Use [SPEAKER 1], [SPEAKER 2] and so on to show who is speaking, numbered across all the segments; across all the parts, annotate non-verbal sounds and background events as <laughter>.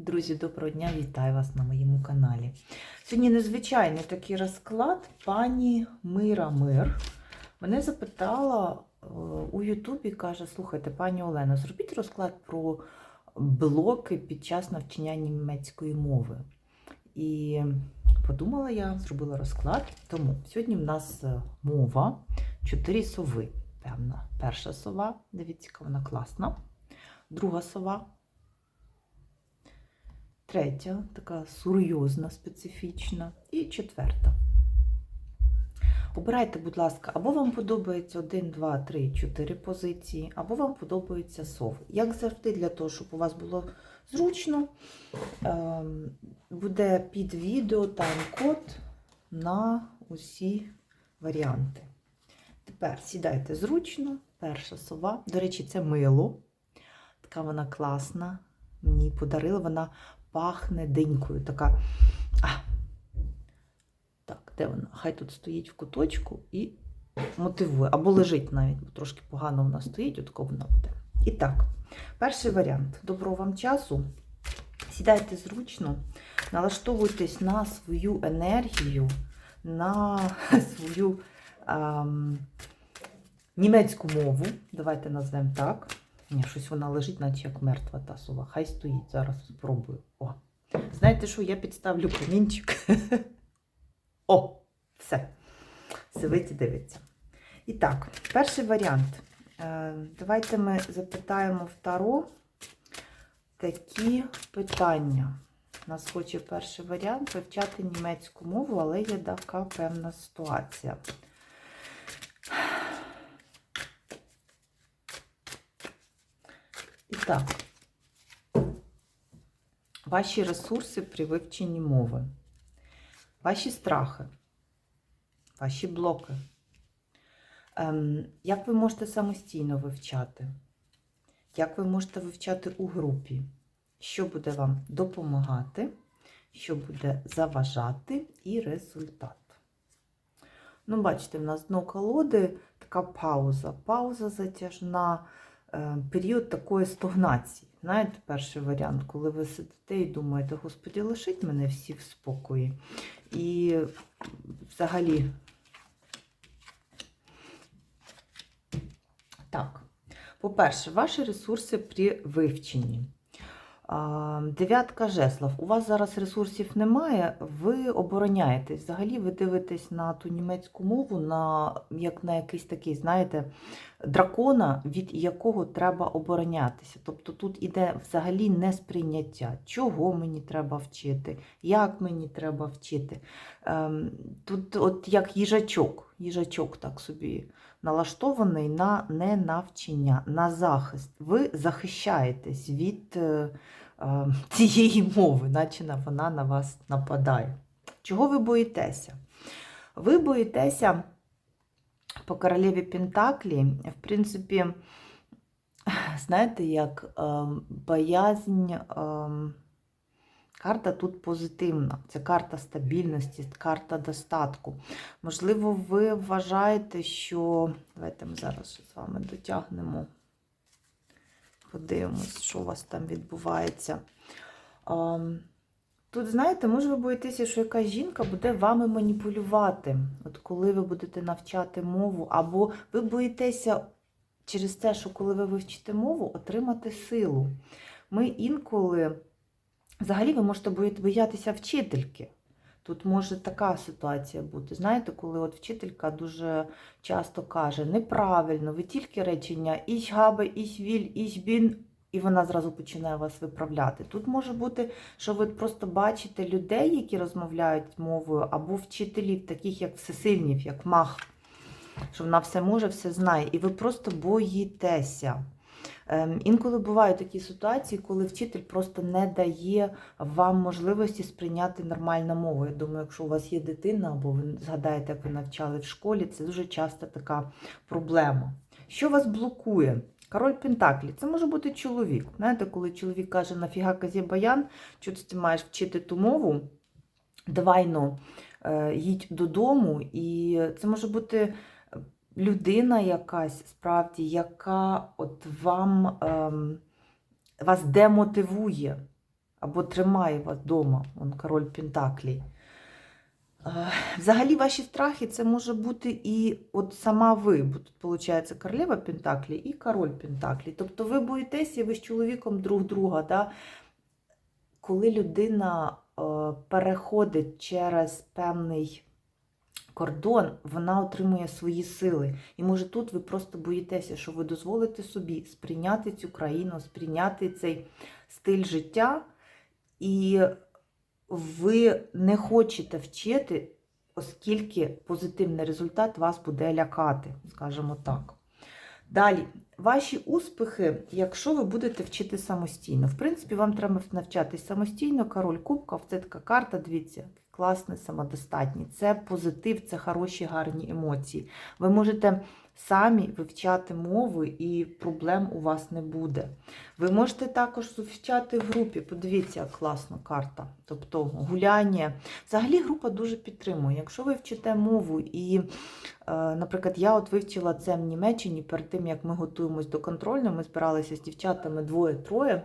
[SPEAKER 1] Друзі, доброго дня, вітаю вас на моєму каналі. Сьогодні незвичайний такий розклад пані Мира Мир. Мене запитала е, у Ютубі, каже: слухайте, пані Олено, зробіть розклад про блоки під час навчання німецької мови. І подумала я, зробила розклад. Тому сьогодні в нас е, мова, чотири сови. Певна. Перша сова, дивіться, вона класна. Друга сова. Третя, така серйозна, специфічна. І четверта. Обирайте, будь ласка, або вам подобається 1, 2, 3, 4 позиції, або вам подобається сов. Як завжди, для того, щоб у вас було зручно, ем, буде під відео тайм-код на усі варіанти. Тепер сідайте зручно, перша сова. До речі, це мило. Така вона класна. Мені подарила, вона пахне динькою. Така. А. Так, де вона? Хай тут стоїть в куточку і мотивує. Або лежить навіть, бо трошки погано вона стоїть, от вона буде. І так, перший варіант. Доброго вам часу. Сідайте зручно, налаштовуйтесь на свою енергію, на свою ем, німецьку мову. Давайте назвемо так. Ні, щось вона лежить, наче як мертва та сова. Хай стоїть, зараз спробую. О. Знаєте що, я підставлю камінчик. <laughs> О, все. Сивиті дивиться. І так, перший варіант. Е, Давайте ми запитаємо в Таро такі питання. Нас хоче перший варіант вивчати німецьку мову, але є така певна ситуація. Так, ваші ресурси при вивченні мови, ваші страхи, ваші блоки. Як ви можете самостійно вивчати? Як ви можете вивчати у групі? Що буде вам допомагати, що буде заважати і результат. Ну, бачите, в нас дно колоди така пауза. Пауза затяжна, період такої стогнації. Знаєте, перший варіант, коли ви сидите і думаєте, Господі, лишіть мене всі в спокої. І взагалі. Так, по-перше, ваші ресурси при вивченні. Дев'ятка жеслов. У вас зараз ресурсів немає, ви обороняєтесь. Взагалі ви дивитесь на ту німецьку мову, на, як на якийсь такий, знаєте, дракона, від якого треба оборонятися. Тобто тут іде взагалі несприйняття, чого мені треба вчити, як мені треба вчити. Ем, Тут, от як їжачок, їжачок так собі налаштований на ненавчення, на захист. Ви захищаєтесь від е, е, цієї мови, наче вона на вас нападає. Чого ви боїтеся? Ви боїтеся по королеві Пентаклі, в принципі, знаєте, як е, боязнь. Карта тут позитивна. Це карта стабільності, карта достатку. Можливо, ви вважаєте, що. Давайте ми зараз з вами дотягнемо. Подивимось, що у вас там відбувається. Тут, знаєте, може ви боїтеся, що якась жінка буде вами маніпулювати, от коли ви будете навчати мову, або ви боїтеся через те, що коли ви вивчите мову, отримати силу. Ми інколи. Взагалі, ви можете боятися вчительки. Тут може така ситуація бути. Знаєте, коли от вчителька дуже часто каже неправильно, ви тільки речення «ich habe», «ich will», «ich bin», і вона зразу починає вас виправляти. Тут може бути, що ви просто бачите людей, які розмовляють мовою, або вчителів, таких як всесильнів, як мах, що вона все може, все знає, і ви просто боїтеся. Ем, Інколи бувають такі ситуації, коли вчитель просто не дає вам можливості сприйняти нормальну мову. Я думаю, якщо у вас є дитина, або ви згадаєте, як ви навчали в школі, це дуже часто така проблема. Що вас блокує? Король Пентаклі, це може бути чоловік. Знаєте, коли чоловік каже, нафіга казі баян, що ти маєш вчити ту мову, давай ну, е, їдь додому, і це може бути людина якась справді, яка от вам ем, вас демотивує. або тримає вас вдома, он король Пентаклій. Е, Взагалі, ваші страхи це може бути і от сама ви, бо тут виходить королева Пентаклі і король Пентаклі. Тобто ви боїтеся, ви з чоловіком друг друга. Да? Коли людина е, переходить через певний кордон, вона отримує свої сили. І може тут ви просто боїтеся, що ви дозволите собі сприйняти цю країну, сприйняти цей стиль життя, і ви не хочете вчити, оскільки позитивний результат вас буде лякати, скажімо так. Далі, ваші успіхи, якщо ви будете вчити самостійно. В принципі, вам треба навчатись самостійно. Король Кубків це така карта, дивіться, класний, самодостатній. Це позитив, це хороші, гарні емоції. Ви можете самі вивчати мови, і проблем у вас не буде. Ви можете також вивчати в групі. Подивіться, як класна карта. Тобто гуляння. Взагалі група дуже підтримує. Якщо ви вчите мову і, е, наприклад, я от вивчила це в Німеччині перед тим, як ми готуємось до контрольної, ми збиралися з дівчатами двоє-троє.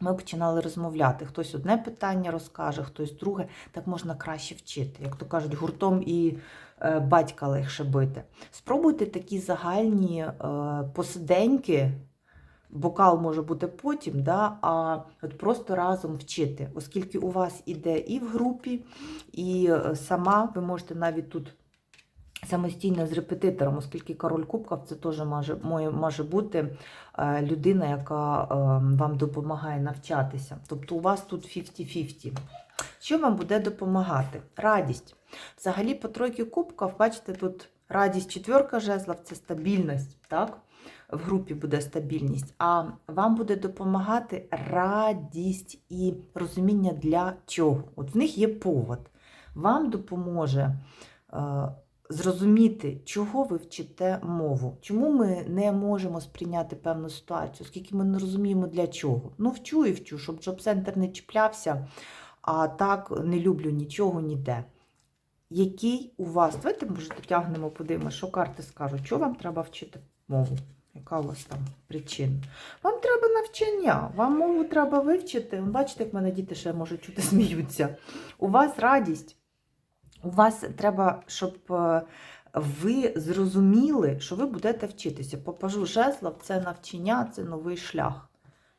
[SPEAKER 1] Ми починали розмовляти. Хтось одне питання розкаже, хтось друге. Так можна краще вчити. Як то кажуть, гуртом і е, батька легше бити. Спробуйте такі загальні е, посиденьки. Бокал може бути потім, да, а от просто разом вчити, оскільки у вас іде і в групі, і е, сама ви можете навіть тут самостійно з репетитором, оскільки король кубків це теж може, може, бути е, людина, яка е, вам допомагає навчатися. Тобто у вас тут 50-50. Що вам буде допомагати? Радість. Взагалі, по тройки кубків, бачите, тут радість четверка жезлов це стабільність. так? В групі буде стабільність, а вам буде допомагати радість і розуміння для чого. От в них є повод. Вам допоможе е, зрозуміти, чого ви вчите мову. Чому ми не можемо сприйняти певну ситуацію, оскільки ми не розуміємо для чого. Ну, вчу і вчу, щоб джоб-центр не чіплявся, а так не люблю нічого ніде. Який у вас, давайте, може, дотягнемо, подивимося, що карти скажуть, що вам треба вчити мову. Яка у вас там причина? Вам треба навчання, вам мову треба вивчити. Бачите, як мене діти ще можуть чути, <laughs> сміються. У вас радість. У вас треба, щоб е, ви зрозуміли, що ви будете вчитися. Попажу жезлов, це навчання, це новий шлях.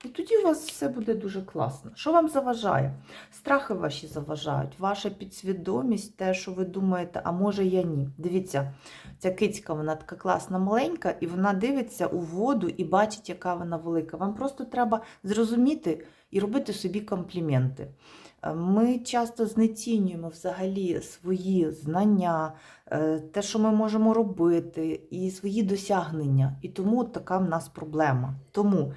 [SPEAKER 1] І тоді у вас все буде дуже класно. Що вам заважає? Страхи ваші заважають, ваша підсвідомість, те, що ви думаєте, а може я ні. Дивіться, ця кицька, вона така класна, маленька, і вона дивиться у воду і бачить, яка вона велика. Вам просто треба зрозуміти і робити собі компліменти. Е, Ми часто знецінюємо взагалі свої знання, е, те, що ми можемо робити, і свої досягнення. І тому така в нас проблема. Тому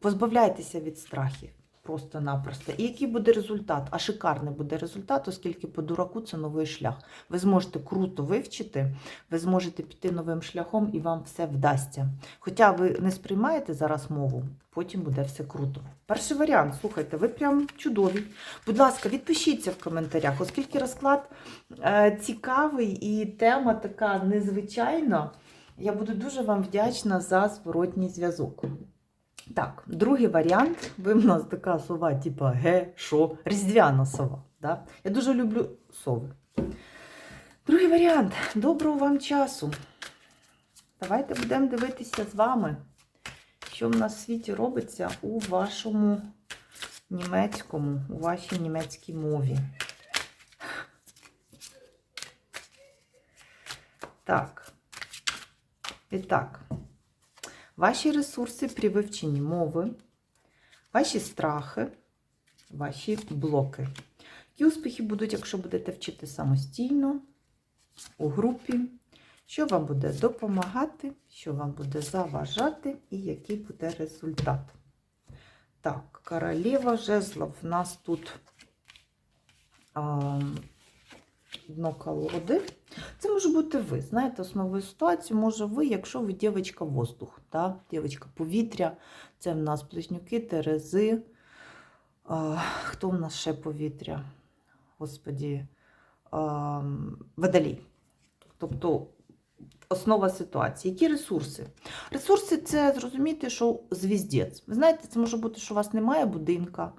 [SPEAKER 1] позбавляйтеся від страхів просто-напросто. І який буде результат? А шикарний буде результат, оскільки по дураку це новий шлях. Ви зможете круто вивчити, ви зможете піти новим шляхом і вам все вдасться. Хоча ви не сприймаєте зараз мову, потім буде все круто. Перший варіант, слухайте, ви прям чудові. Будь ласка, відпишіться в коментарях, оскільки розклад е, цікавий і тема така незвичайна. Я буду дуже вам вдячна за зворотній зв'язок. Так, другий варіант. Ви в нас така сова, типа ге, шо, різдвяна сова. Да? Я дуже люблю сови. Другий варіант. Доброго вам часу. Давайте будемо дивитися з вами, що в нас в світі робиться у вашому німецькому, у вашій німецькій мові. Так. І так. Ваші ресурси при вивченні мови, ваші страхи, ваші блоки. Які успіхи будуть, якщо будете вчити самостійно, у групі, що вам буде допомагати, що вам буде заважати, і який буде результат. Так, королева жезлов. В нас тут дно колоди. Це може бути ви. Знаєте, основною ситуацію може ви, якщо ви дівчинка воздух, да? дівчинка повітря, це в нас близнюки, терези. А, хто в нас ще повітря? Господі, а, водолій. Тобто основа ситуації. Які ресурси? Ресурси це зрозуміти, що звіздець. Ви знаєте, це може бути, що у вас немає будинка,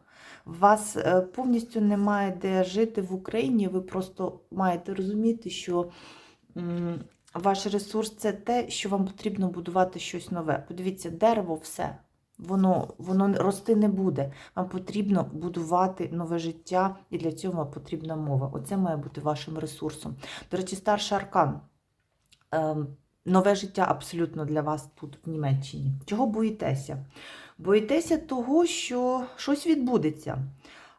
[SPEAKER 1] вас е, повністю немає де жити в Україні. Ви просто маєте розуміти, що ваш ресурс це те, що вам потрібно будувати щось нове. Подивіться, дерево все. Воно, воно рости не буде. Вам потрібно будувати нове життя, і для цього вам потрібна мова. Оце має бути вашим ресурсом. До речі, старший аркан. Ем, нове життя абсолютно для вас тут, в Німеччині. Чого боїтеся? Боїтеся того, що щось відбудеться.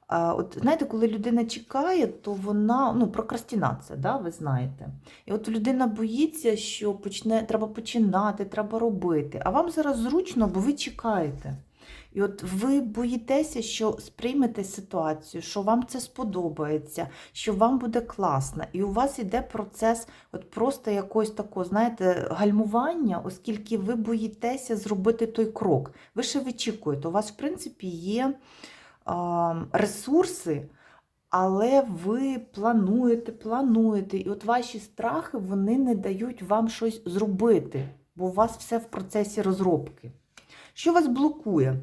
[SPEAKER 1] От знаєте, коли людина чекає, то вона ну прокрастинація, да, ви знаєте. І от людина боїться, що почне треба починати, треба робити. А вам зараз зручно, бо ви чекаєте. І от ви боїтеся, що сприймете ситуацію, що вам це сподобається, що вам буде класно. І у вас іде процес от просто якогось такого, знаєте, гальмування, оскільки ви боїтеся зробити той крок. Ви ще вичікуєте. У вас, в принципі, є ресурси, але ви плануєте, плануєте. І от ваші страхи вони не дають вам щось зробити, бо у вас все в процесі розробки. Що вас блокує?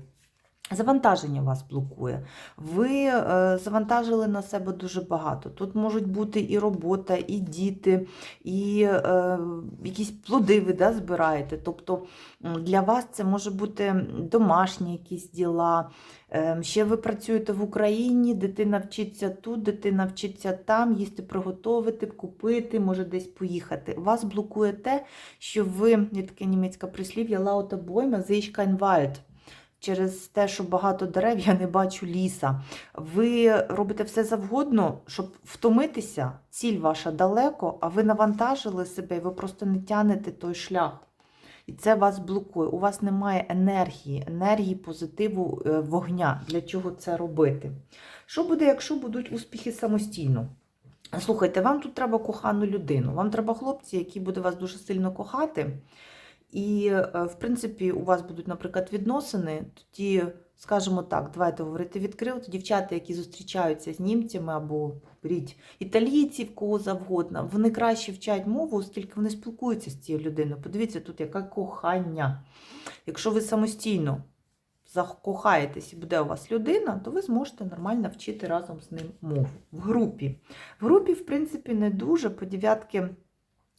[SPEAKER 1] Завантаження вас блокує. Ви е, завантажили на себе дуже багато. Тут можуть бути і робота, і діти, і е, якісь плоди ви да, збираєте. Тобто для вас це може бути домашні якісь діла. Е, ще ви працюєте в Україні, дитина вчиться тут, дитина вчиться там, їсти приготувати, купити, може десь поїхати. Вас блокує те, що ви, є таке німецьке прислів'я, лаута бойма, Wald. Через те, що багато дерев, я не бачу ліса. Ви робите все завгодно, щоб втомитися. Ціль ваша далеко, а ви навантажили себе, і ви просто не тянете той шлях. І це вас блокує. У вас немає енергії, енергії, позитиву, е, вогня. Для чого це робити? Що буде, якщо будуть успіхи самостійно? Слухайте, вам тут треба кохану людину. Вам треба хлопці, які будуть вас дуже сильно кохати. І, е, в принципі, у вас будуть, наприклад, відносини, тоді, скажімо так, давайте говорити відкрито, дівчата, які зустрічаються з німцями або беріть італійців, кого завгодно, вони краще вчать мову, оскільки вони спілкуються з цією людиною. Подивіться, тут яке кохання. Якщо ви самостійно закохаєтесь і буде у вас людина, то ви зможете нормально вчити разом з ним мову. В групі. В групі, в принципі, не дуже по дев'ятки.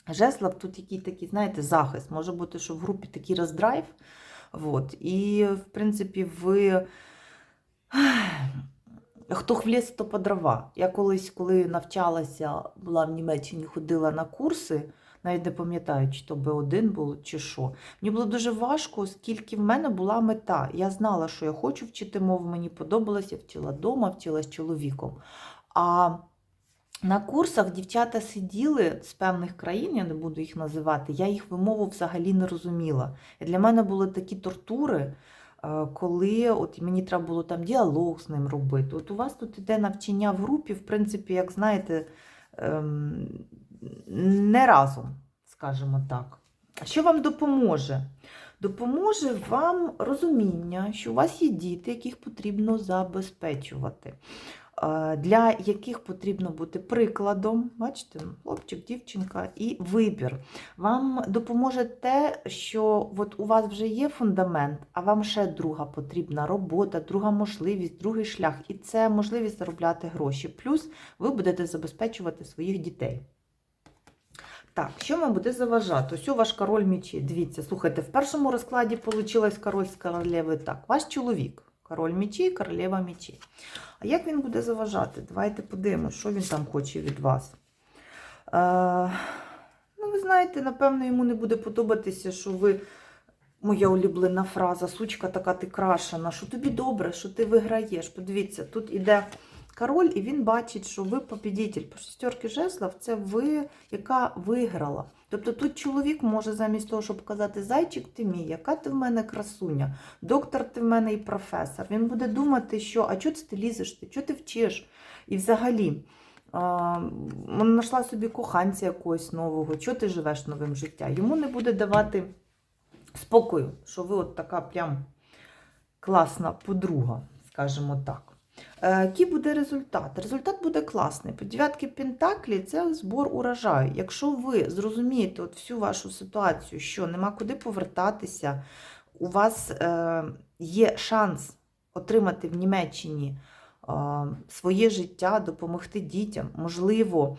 [SPEAKER 1] Жеслав тут який такий, знаєте, захист. Може бути, що в групі такий роздрайв. Вот. І, в принципі, ви. Хто хвліс, то по дрова. Я колись, коли навчалася, була в Німеччині, ходила на курси, навіть не пам'ятаю, чи то Б1 було, чи що. Мені було дуже важко, оскільки в мене була мета. Я знала, що я хочу вчити мову, мені подобалося, я вчила вдома, вчила з чоловіком. А на курсах дівчата сиділи з певних країн, я не буду їх називати, я їх вимову взагалі не розуміла. І для мене були такі тортури, е, коли от мені треба було там діалог з ним робити. От у вас тут іде навчання в групі, в принципі, як знаєте, ем, не разом, скажімо так. Що вам допоможе? Допоможе вам розуміння, що у вас є діти, яких потрібно забезпечувати для яких потрібно бути прикладом, бачите, хлопчик, дівчинка, і вибір. Вам допоможе те, що от у вас вже є фундамент, а вам ще друга потрібна робота, друга можливість, другий шлях. І це можливість заробляти гроші. Плюс ви будете забезпечувати своїх дітей. Так, що вам буде заважати? Ось у ваш король мечі. Дивіться, слухайте, в першому розкладі вийшло король з королеви так. Ваш чоловік, король мечі, королева мечі. А як він буде заважати? Давайте подивимося, що він там хоче від вас. Е, ну, ви знаєте, напевно, йому не буде подобатися, що ви. Моя улюблена фраза, сучка така ти крашена, що тобі добре, що ти виграєш. Подивіться, тут іде король, і він бачить, що ви побідітель. По шестерки жеслов це ви, яка виграла. Тобто тут чоловік може замість того, щоб казати Зайчик ти мій, яка ти в мене красуня, доктор ти в мене і професор. Він буде думати, що а чого ти лізеш, ти чого ти вчиш? І взагалі. Знайшла собі коханця якогось нового, чого ти живеш новим життям. Йому не буде давати спокою, що ви от така прям класна подруга, скажімо так. Е, Який буде результат? Результат буде класний. По дев'ятки Пентаклі це збор урожаю. Якщо ви зрозумієте от всю вашу ситуацію, що нема куди повертатися, у вас е, є шанс отримати в Німеччині е, своє життя, допомогти дітям, можливо.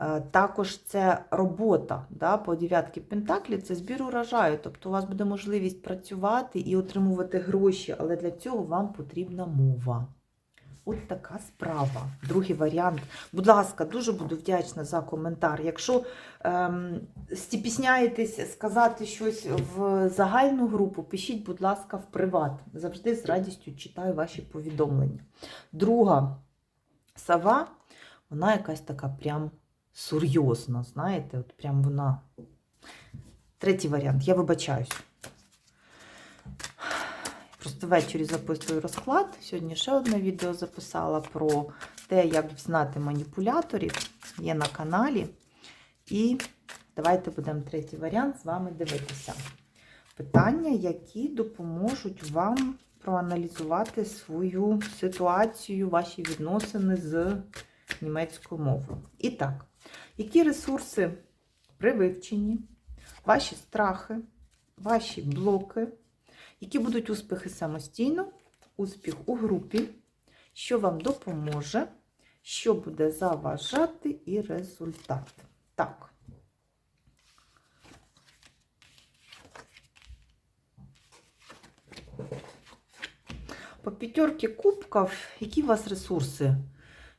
[SPEAKER 1] Е, Також це робота да, по дев'ятки Пентаклі, це збір урожаю. Тобто у вас буде можливість працювати і отримувати гроші, але для цього вам потрібна мова. От така справа. Другий варіант. Будь ласка, дуже буду вдячна за коментар. Якщо ем, стіпісняєтесь сказати щось в загальну групу, пишіть, будь ласка, в приват. Завжди з радістю читаю ваші повідомлення. Друга сова, вона якась така прям серйозна, знаєте, от прям вона. Третій варіант, я вибачаюсь. Просто ввечері записую розклад. Сьогодні ще одне відео записала про те, як знати маніпуляторів. Є на каналі. І давайте будемо третій варіант з вами дивитися. Питання, які допоможуть вам проаналізувати свою ситуацію, ваші відносини з німецькою мовою. І так, які ресурси при вивченні, ваші страхи, ваші блоки, які будуть успіхи самостійно, успіх у групі, що вам допоможе, що буде заважати і результат. Так. По п'ятерки кубків, які у вас ресурси?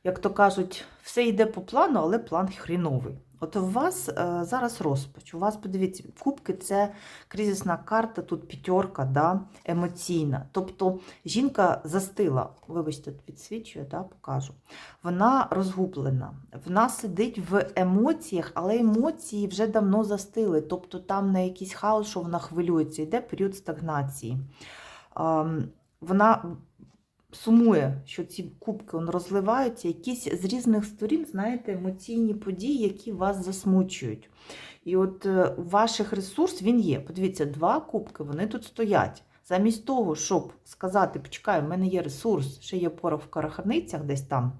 [SPEAKER 1] Як то кажуть, все йде по плану, але план хріновий. От у вас е, зараз розпач. У вас, подивіться, кубки це кризисна карта, тут п'ятерка, да, емоційна. Тобто жінка застила, вибачте, підсвічує, да, покажу. Вона розгублена, вона сидить в емоціях, але емоції вже давно застили. Тобто там на якийсь хаос, що вона хвилюється, йде період стагнації. Ем, вона сумує, що ці кубки он, розливаються, якісь з різних сторін, знаєте, емоційні події, які вас засмучують. І от е, ваших ресурс він є. Подивіться, два кубки, вони тут стоять. Замість того, щоб сказати, почекай, в мене є ресурс, ще є пора в караханицях десь там.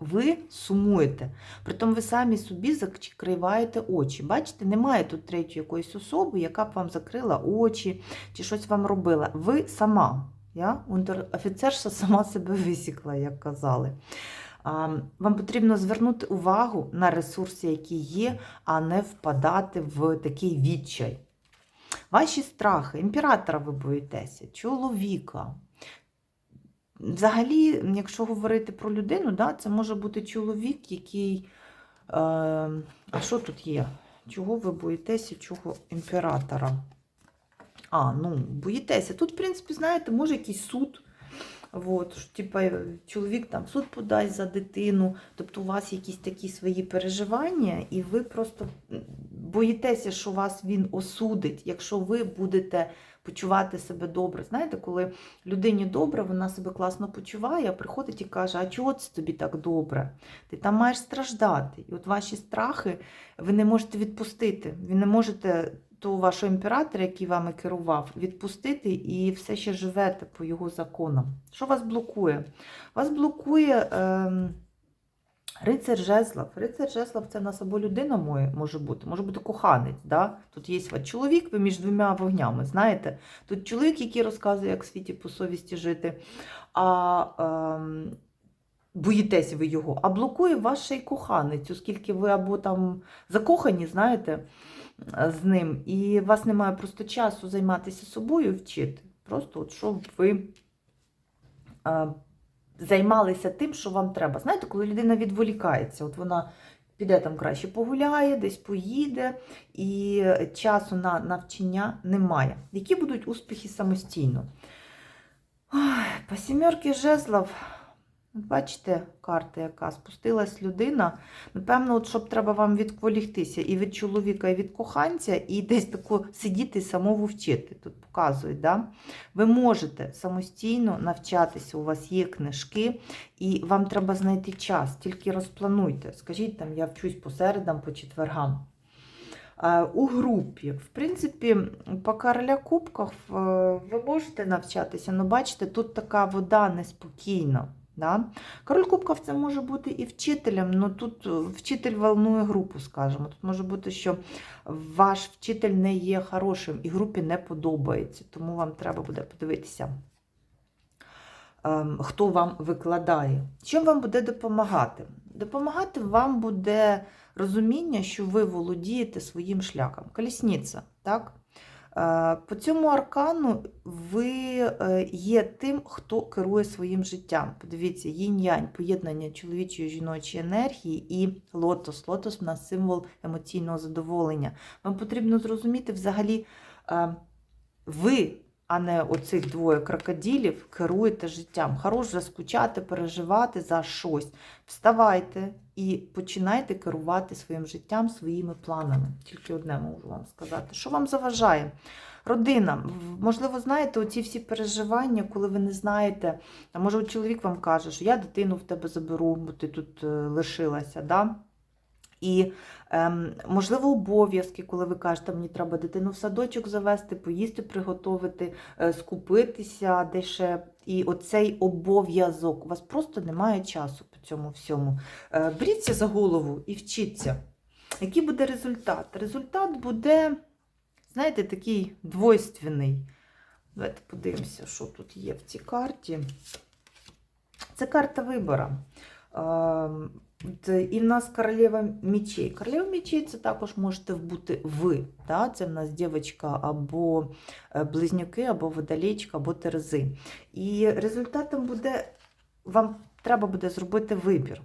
[SPEAKER 1] Ви сумуєте. Притом ви самі собі закриваєте очі. Бачите, немає тут третьої якоїсь особи, яка б вам закрила очі чи щось вам робила. Ви сама. Я? Унтер-офіцерша сама себе висікла, як казали. Вам потрібно звернути увагу на ресурси, які є, а не впадати в такий відчай. Ваші страхи, імператора ви боїтеся, чоловіка. Взагалі, якщо говорити про людину, да, це може бути чоловік, який. Е, а що тут є? Чого ви боїтеся, чого імператора? А, ну, боїтеся. Тут, в принципі, знаєте, може якийсь суд. От, що, типа, чоловік там суд подасть за дитину, тобто у вас якісь такі свої переживання, і ви просто боїтеся, що вас він осудить, якщо ви будете почувати себе добре. Знаєте, коли людині добре, вона себе класно почуває, приходить і каже, а чого це тобі так добре? Ти там маєш страждати. І от ваші страхи ви не можете відпустити. Ви не можете того вашого імператора, який вами керував, відпустити і все ще живете по його законам. Що вас блокує? Вас блокує е, рицар Жезлов. Рицар Жезлов це в нас або людина моє, може бути, може бути коханець. Да? Тут є чоловік, ви між двома вогнями. Знаєте? Тут чоловік, який розказує, як в світі по совісті жити. а... Е, Боїтеся ви його, а блокує ваш коханець, оскільки ви або там закохані, знаєте, з ним, і у вас немає просто часу займатися собою вчити. Просто от щоб ви займалися тим, що вам треба. Знаєте, коли людина відволікається, от вона піде там краще погуляє, десь поїде, і часу на навчання немає. Які будуть успіхи самостійно? Ой, по сімерки жезлов. Бачите, карта, яка спустилась людина. Напевно, от щоб треба вам відкволігтися і від чоловіка, і від коханця, і десь тако сидіти і самому вчити. Тут показують, да? ви можете самостійно навчатися, у вас є книжки, і вам треба знайти час, тільки розплануйте. Скажіть, там, я вчусь по середам, по четвергам. У групі, в принципі, по короля кубках ви можете навчатися, але бачите, тут така вода неспокійна. Да? Король кубків це може бути і вчителем, але тут е, вчитель волнує групу, скажімо. Тут може бути, що ваш вчитель не є хорошим і групі не подобається, тому вам треба буде подивитися, ем, хто вам викладає. Що вам буде допомагати? Допомагати вам буде розуміння, що ви володієте своїм шляхом. Колісниця, так? Е, По цьому аркану ви е, є тим, хто керує своїм життям. Подивіться, їнь-янь, поєднання чоловічої жіночої енергії і лотос. Лотос у нас символ емоційного задоволення. Вам потрібно зрозуміти взагалі, е, ви, а не оцих двоє крокодилів, керуєте життям. Хорош вже скучати, переживати за щось. Вставайте і починайте керувати своїм життям, своїми планами. Тільки одне можу вам сказати. Що вам заважає? Родина, можливо, знаєте, оці всі переживання, коли ви не знаєте, а може чоловік вам каже, що я дитину в тебе заберу, бо ти тут е, лишилася. Да? І, ем, можливо, обов'язки, коли ви кажете, мені треба дитину в садочок завести, поїсти, приготувати, е, скупитися де ще. І оцей обов'язок, у вас просто немає часу по цьому всьому. Е, Беріться за голову і вчіться. Який буде результат? Результат буде, знаєте, такий двойственний. Давайте подивимося, що тут є в цій карті. Це карта вибора. І в нас королева мечей. Королева мечей це також можете бути ви. Да? Це в нас дівчинка або е, близнюки, або водолічка, або терези. І результатом буде, вам треба буде зробити вибір.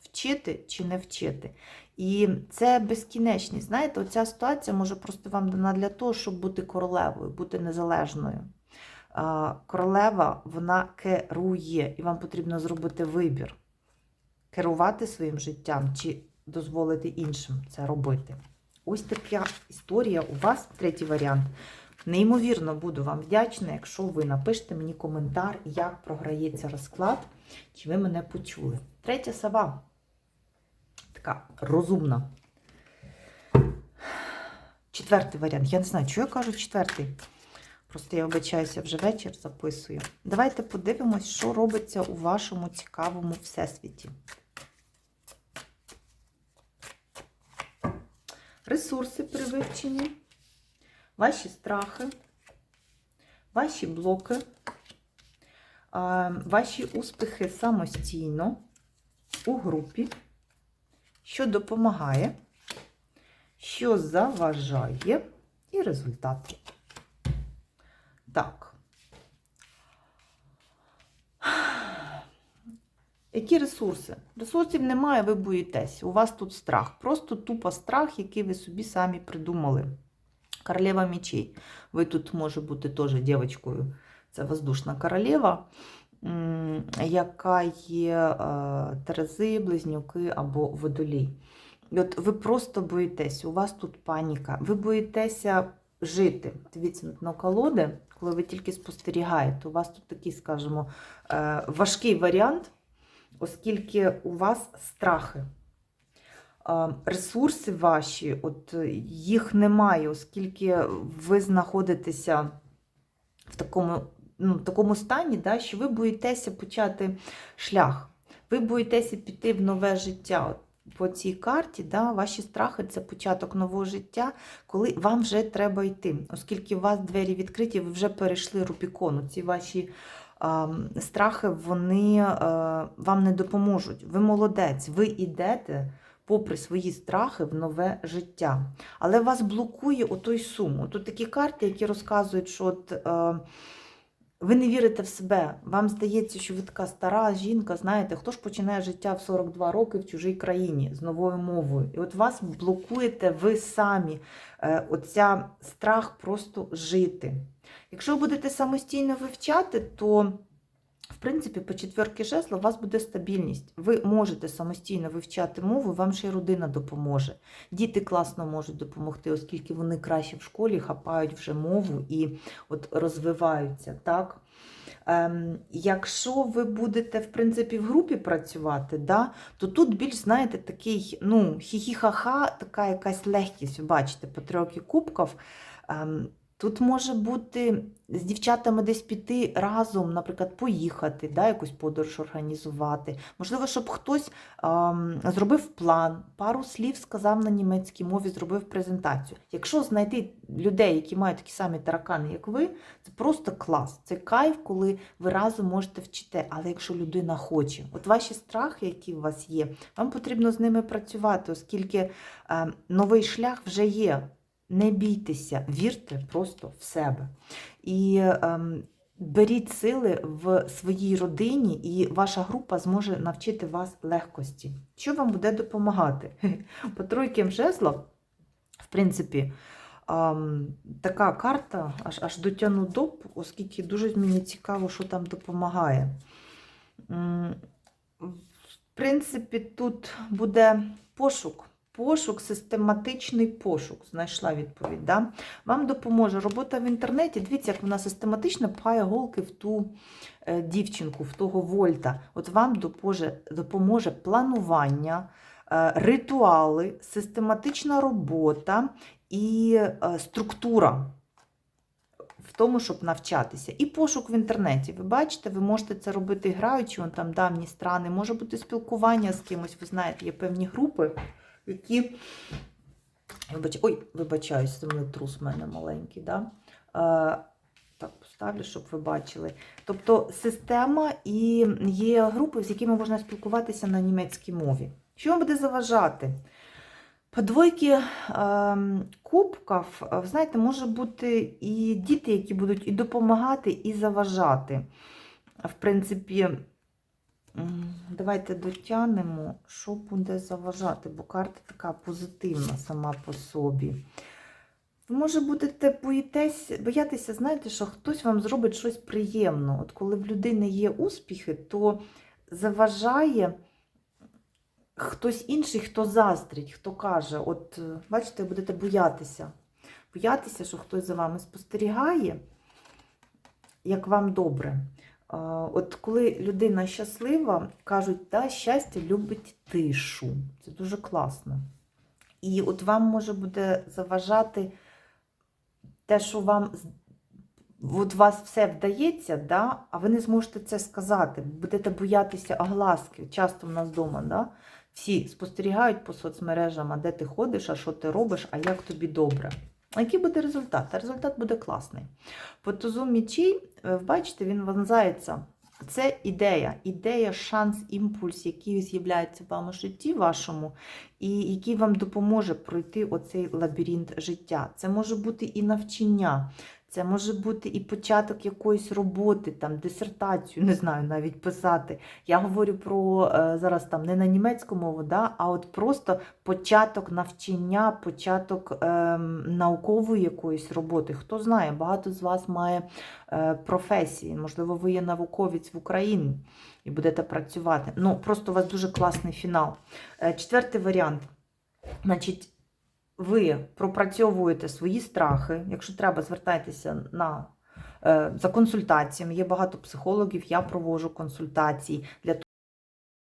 [SPEAKER 1] Вчити чи не вчити. І це безкінечність. Знаєте, оця ситуація може просто вам дана для того, щоб бути королевою, бути незалежною. Королева, вона керує, і вам потрібно зробити вибір керувати своїм життям чи дозволити іншим це робити. Ось така історія у вас, третій варіант. Неймовірно буду вам вдячна, якщо ви напишете мені коментар, як програється розклад, чи ви мене почули. Третя сова. Така розумна. Четвертий варіант. Я не знаю, чого я кажу четвертий. Просто я обичаюся вже вечір записую. Давайте подивимось, що робиться у вашому цікавому всесвіті. Ресурси при вивченні, ваші страхи, ваші блоки, ваші успіхи самостійно у групі, що допомагає, що заважає, і результати. Так. Які ресурси? Ресурсів немає, ви боїтесь. У вас тут страх. Просто тупо страх, який ви собі самі придумали. Королева мечей. Ви тут може бути теж дівчинкою. Це воздушна королева, яка є е, терези, близнюки або водолій. І от ви просто боїтесь, у вас тут паніка. Ви боїтеся жити. Дивіться колоди, коли ви тільки спостерігаєте. У вас тут такий, скажімо, е, важкий варіант, оскільки у вас страхи. Ресурси ваші, от е, їх немає, оскільки ви знаходитеся в такому, ну, такому стані, да, що ви боїтеся почати шлях. Ви боїтеся піти в нове життя. По цій карті да, ваші страхи це початок нового життя, коли вам вже треба йти, оскільки у вас двері відкриті, ви вже перейшли Рубікону. Ці ваші страхи вони вам не допоможуть. Ви молодець, ви йдете попри свої страхи в нове життя. Але вас блокує отой сум. Тут такі карти, які розказують, що от, е, ви не вірите в себе. Вам здається, що ви така стара жінка, знаєте, хто ж починає життя в 42 роки в чужій країні з новою мовою. І от вас блокуєте ви самі. Е, оця страх просто жити. Якщо ви будете самостійно вивчати, то в принципі, по четверки жезла у вас буде стабільність. Ви можете самостійно вивчати мову, вам ще й родина допоможе. Діти класно можуть допомогти, оскільки вони краще в школі хапають вже мову і от розвиваються. так? Ем, якщо ви будете, в принципі, в групі працювати, да, то тут більш, знаєте, такий, ну, хі-хі-ха-ха, така якась легкість, бачите, по трьохи кубків. Ем, Тут може бути з дівчатами десь піти разом, наприклад, поїхати, да, якусь подорож організувати. Можливо, щоб хтось ем, зробив план, пару слів сказав на німецькій мові, зробив презентацію. Якщо знайти людей, які мають такі самі таракани, як ви, це просто клас. Це кайф, коли ви разом можете вчити. Але якщо людина хоче, от ваші страхи, які у вас є, вам потрібно з ними працювати, оскільки е, новий шлях вже є. Не бійтеся, вірте просто в себе. І ем, беріть сили в своїй родині, і ваша група зможе навчити вас легкості. Що вам буде допомагати? <laughs> По тройки жезлов, в принципі, ем, така карта, аж, аж дотягну доп, оскільки дуже мені цікаво, що там допомагає. В принципі, тут буде пошук. Пошук, систематичний пошук, знайшла відповідь. Да? Вам допоможе робота в інтернеті. Дивіться, як вона систематично пхає голки в ту е, дівчинку, в того вольта. От вам допоможе, допоможе планування, е, ритуали, систематична робота і е, структура в тому, щоб навчатися. І пошук в інтернеті. Ви бачите, ви можете це робити граючи, вон там давні страни, може бути спілкування з кимось. Ви знаєте, є певні групи, які. Вибач... Ой, вибачаюсь, землетрус в мене маленький. Да? Так, поставлю, щоб ви бачили. Тобто система і є групи, з якими можна спілкуватися на німецькій мові. Що вам буде заважати? По двойки ем, кубків, знаєте, може бути і діти, які будуть і допомагати, і заважати. В принципі, давайте дотягнемо, що буде заважати, бо карта така позитивна сама по собі. Ви, може, будете боїтесь, боятися, знаєте, що хтось вам зробить щось приємне. От коли в людини є успіхи, то заважає хтось інший, хто заздрить, хто каже, от е, бачите, будете боятися. Боятися, що хтось за вами спостерігає, як вам добре. От коли людина щаслива, кажуть, да, щастя любить тишу. Це дуже класно. І от вам може буде заважати те, що вам от вас все вдається, да, а ви не зможете це сказати. Будете боятися огласки. Часто в нас вдома, да? всі спостерігають по соцмережам, а де ти ходиш, а що ти робиш, а як тобі добре. Який буде результат? Та результат буде класний. По тузу мічей, ви бачите, він вонзається. Це ідея, ідея, шанс, імпульс, який з'являється в вашому житті вашому, і який вам допоможе пройти оцей лабіринт життя. Це може бути і навчання, це може бути і початок якоїсь роботи, там, дисертацію, не знаю, навіть писати. Я говорю про е, зараз там не на німецьку мову, да, а от просто початок навчання, початок ем, наукової якоїсь роботи. Хто знає, багато з вас має е, професії. Можливо, ви є науковець в Україні і будете працювати. Ну, просто у вас дуже класний фінал. Е, четвертий варіант. Значить, ви пропрацьовуєте свої страхи. Якщо треба, звертайтеся на, е, за консультаціями. Є багато психологів, я проводжу консультації для